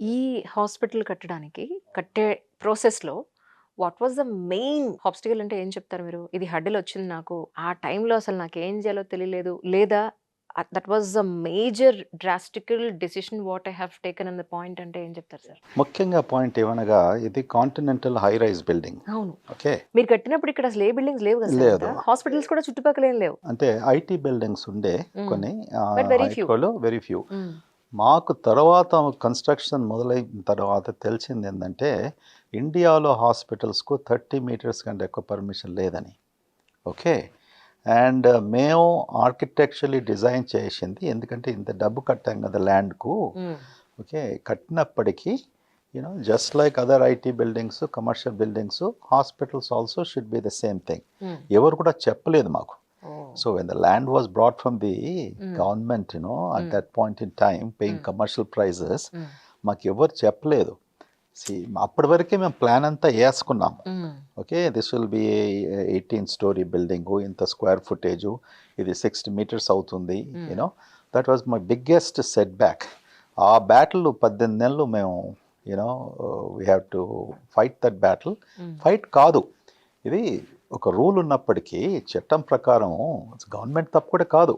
ఈ హాస్పిటల్ కట్టడానికి కట్టే ప్రాసెస్‌లో what was the main obstacle అంటే ఏం చెప్తారు మీరు? ఇది హర్డిల్ వచ్చింది నాకు. ఆ టైంలో అసలు నాకేం చేయాలో తెలియలేదు. లేదా that was the major drastical decision what I have taken on the point అంటే ఏం చెప్తారు సార్? ముఖ్యంగా పాయింట్ ఏమనగా ఇది కాంటినెంటల్ హై రైజ్ బిల్డింగ్. అవును. ఓకే. మీరు కట్టినప్పుడు ఇక్కడ అసలు ఏ బిల్డింగ్స్ లేవు కదా లేదు. హాస్పిటల్స్ కూడా చుట్టుపక్కల ఏం లేవు. అంటే ఐటీ బిల్డింగ్స్ ఉండే. కొన్ని వెరీ ఫ్యూ. మాకు తర్వాత కన్స్ట్రక్షన్ మొదలైన తర్వాత తెలిసింది ఏంటంటే ఇండియాలో హాస్పిటల్స్కు థర్టీ మీటర్స్ కంటే ఎక్కువ పర్మిషన్ లేదని ఓకే అండ్ మేము ఆర్కిటెక్చరలీ డిజైన్ చేసింది ఎందుకంటే ఇంత డబ్బు కట్టాం కదా ల్యాండ్కు. Okay కట్టినప్పటికీ you know just like other IT buildings commercial buildings hospitals also should be the same thing. ఎవరు కూడా చెప్పలేదు మాకు! So when the land was brought from the Mm. government, you know, at Mm. that point in time, paying Mm. commercial prices, హ్మ్. మాకు ఎవరు చెప్పలేదు అప్పటి వరకే మేము ప్లాన్ అంతా వేసుకున్నాము హ్మ్. Okay this will be eighteen story building ఇంత స్క్వేర్ ఫుటేజు ఇది సిక్స్టీ మీటర్స్ అవుతుంది Mm. You know that was my biggest setback ఆ బ్యాటిల్ పద్దెనిమిది నెలలు మేము you know we have to fight that battle. Fight కాదు ఇది ఒక రూల్ ఉన్నప్పటికీ చట్టం ప్రకారం గవర్నమెంట్ తప్పు కూడా కాదు.